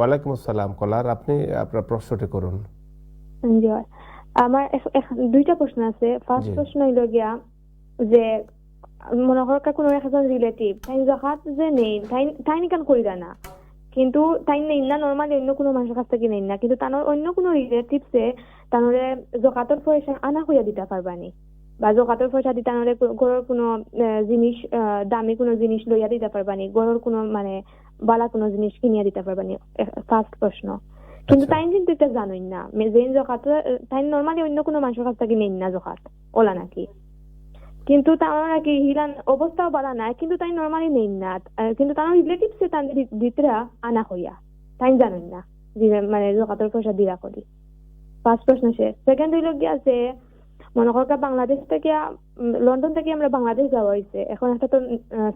ওয়ালাইকুম আসসালাম কলার আপনি আপনার প্রশ্নটি করুন। জি আমার দুইটা প্রশ্ন আছে। ফার্স্ট প্রশ্ন হইল গিয়া যে মনে করো কোনো একজন রিলেটিভ তাই জকাত যে নেই তাই তাই নিকান করি না। কিন্তু তাই নেই না নর্মালি অন্য কোনো মানুষের কাছ থেকে নেই না। কিন্তু তার অন্য কোনো রিলেটিভসে তানরে জকাতর পয়সা আনা হইয়া দিতে পারবানি বা জকাতর পয়সা দিতে তানরে ঘরের কোনো জিনিস দামি কোনো জিনিস লইয়া দিতে পারবানি। ঘরের কোনো মানে বালা কোনো জিনিস কিনিয়া দিতে পারবানি। ফার্স্ট প্রশ্ন। কিন্তু আচ্ছা। তাই কিন্তু এটা জানোই না। মেজেন জকাত তাই নর্মালি অন্য কোনো মানুষের কাছ থেকে নেই না জকাত ওলা নাকি। কিন্তু তার নাকি হিলান অবস্থাও বালা নাই কিন্তু তাই নর্মালি নেই না। কিন্তু তার রিলেটিভসে তার ভিতরা আনা হইয়া তাই জানেন না। মানে জকাতের পয়সা দিরা করি। ফার্স্ট প্রশ্ন শেষ। সেকেন্ড হইল গিয়া যে মনে করকা বাংলাদেশ থেকে লন্ডন থেকে আমরা বাংলাদেশ যাওয়া হয়েছে এখন একটা তো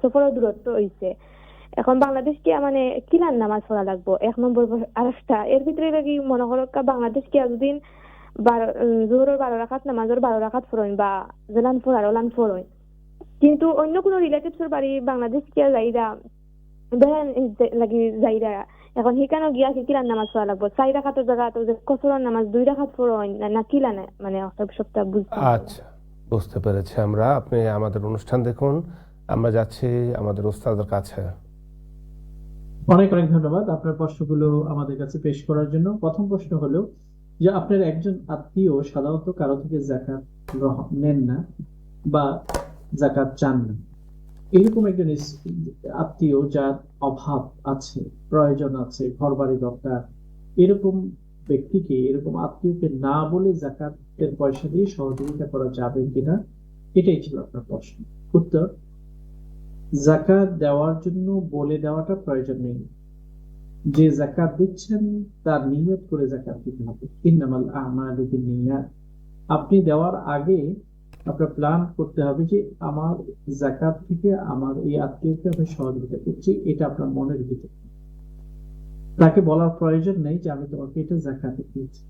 সফরের দূরত্ব হয়েছে এখন বাংলাদেশ কি মানে কিলান নামাজ পড়া লাগবো? এক নম্বর আর একটা, এর ভিতরে লাগি মনে করো বাংলাদেশ কি এতদিন বারো জোহরের বারো রাখাত নামাজের বারো রাখাত বা জেলান ফোর ওলান ফরইন কিন্তু অন্য কোনো রিলেটিভসের বাড়ি বাংলাদেশ কি যাইরা, ধরেন লাগি যাইরা এখন সেখানে গিয়া কি কিলান নামাজ পড়া লাগবো? চাই রাখাতের জায়গা তো যে কসরের নামাজ দুই রাখাত ফরইন না- না কিলান মানে সপ্তাহ বুঝতে আচ্ছা বুঝতে পেরেছি আমরা। আপনি আমাদের অনুষ্ঠান দেখুন আমরা যাচ্ছি আমাদের ওস্তাদের কাছে। অনেক অনেক ধন্যবাদ আপনার প্রশ্নগুলো আমাদের কাছে পেশ করার জন্য। প্রথম প্রশ্ন হলো যে আপনার একজন আত্মীয় সাধারণত কারও থেকে জাকাত গ্রহণ নেন না বা জাকাত চান না? এরকম একজন আত্মীয় যার অভাব আছে, প্রয়োজন আছে ঘর বাড়ি দরকার, এরকম ব্যক্তিকে, এরকম আত্মীয়কে না বলে জাকাতের পয়সা দিয়ে সহযোগিতা করা যাবে কিনা, এটাই ছিল আপনার প্রশ্ন। উত্তর, জাকাত দেওয়ার জন্য বলে দেওয়াটা প্রয়োজন নেই। যে জাকাত দিচ্ছেন, তার নিয়ত করে জাকাত দিতে হবে। ইন্নামাল আমালু বিন্নিয়াত আপনি দেওয়ার আগে আপনার প্ল্যান করতে হবে যে আমার জাকাত থেকে, আমার এই আত্মীয়কে আমি সহযোগিতা করছি এটা আপনার মনের ভিতরে। তাকে বলার প্রয়োজন নেই যে আমি তোমাকে এটা জাকাতে দিয়েছি।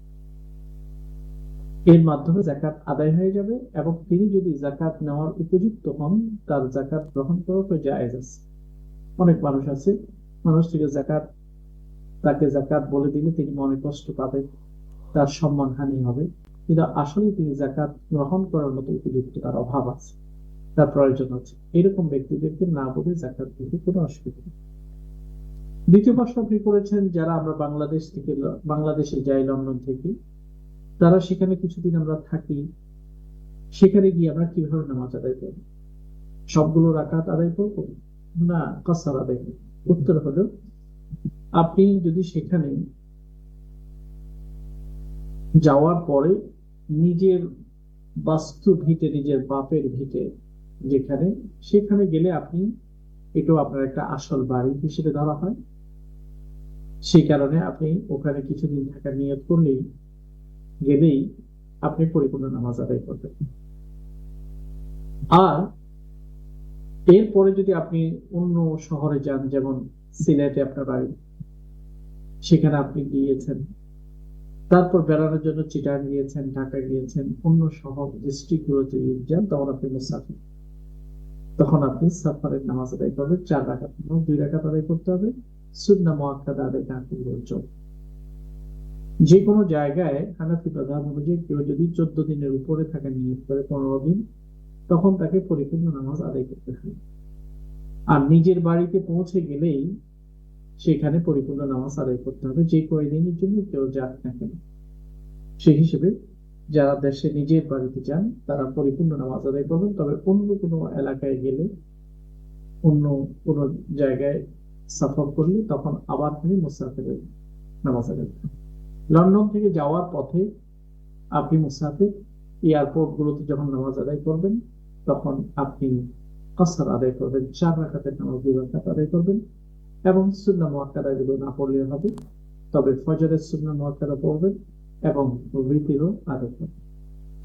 এর মাধ্যমে জাকাত আদায় হয়ে যাবে এবং তিনি যদি জাকাত নেওয়ার উপযুক্ত হন, তার জাকাত গ্রহণ করাটা জায়েজ আছে। অনেক মানুষ আছে, মানুষ থেকে জাকাত তাকে জাকাত বলে দিলে তিনি মনে কষ্ট পাবেন, তার সম্মান হানি হবে। কিন্তু আসলে তিনি জাকাত গ্রহণ করার মতো উপযুক্ত তার অভাব আছে। তার প্রয়োজন আছে। এরকম ব্যক্তিদেরকে না বলে জাকাত দিতে কোনো অসুবিধা নেই। দ্বিতীয় প্রশ্ন আপনি করেছেন, যারা আমরা বাংলাদেশ থেকে বাংলাদেশে যাই লন্ডন থেকে, তারা সেখানে কিছুদিন আমরা থাকি, সেখানে গিয়ে আমরা কীভাবে নামাজ আদায় করব? সবগুলো রাকাত আদায় করব? না, কসার আদায় করব। উত্তর হলো, আপনি যদি সেখানে যাওয়ার পরে নিজের বাস্তু ভিতে, নিজের বাপের ভিটে যেখানে, সেখানে গেলে আপনি, এটাও আপনার একটা আসল বাড়ি হিসেবে ধরা হয়। সেই কারণে আপনি ওখানে কিছুদিন থাকার নিয়ত করলেই, গেলেই আপনি পরিপূর্ণ নামাজ আদায় করবেন। আর এরপরে যদি আপনি অন্য শহরে যান, যেমন সিলেটে আপনার বাড়ি, সেখানে আপনি গিয়েছেন তারপর বেড়ানোর জন্য চিটাং গিয়েছেন, ঢাকা গিয়েছেন, অন্য শহর ডিস্ট্রিক্ট গুলোতে যান তখন আপনি মুসাফির। তখন আপনি সাফারের নামাজ আদায় করবেন, চার রাখাত দুই রাখাত আদায় করতে হবে, সুন্না মোয়াক্কাদা আদায় না করলেও চলবে। যে কোনো জায়গায় হানাফি প্রধান অনুযায়ী কেউ যদি চোদ্দ দিনের উপরে থাকা নিয়োগ করে পনেরো দিন, তখন তাকে পরিপূর্ণ নামাজ আদায় করতে হবে। আর নিজের বাড়িতে পৌঁছে গেলেই সেখানে পরিপূর্ণ নামাজ আদায় করতে হবে। যে কয়দিনের জন্য কেউ যাক না কেন। সেই হিসেবে যারা দেশে নিজের বাড়িতে যান, তারা পরিপূর্ণ নামাজ আদায় করবেন। তবে অন্য কোনো এলাকায় গেলে, অন্য কোনো জায়গায় সফর করলে তখন আবার তিনি মুসাফিরের নামাজ আদায় করবেন। লন্ডন থেকে যাওয়ার পথে আপনি মুসাফির এয়ারপোর্ট গুলোতে যখন নামাজ আদায় করবেন, তখন আপনি কসার আদায় করবেন, চার রাখাতের নামাজ দুই রাখাত আদায় করবেন। এবং সুন্না মহাকারা গুলো না পড়লে হবে। তবে ফজরের সুন্না মোয়াক্কাদা পড়বেন এবং ভিতিরও আদায় করবেন।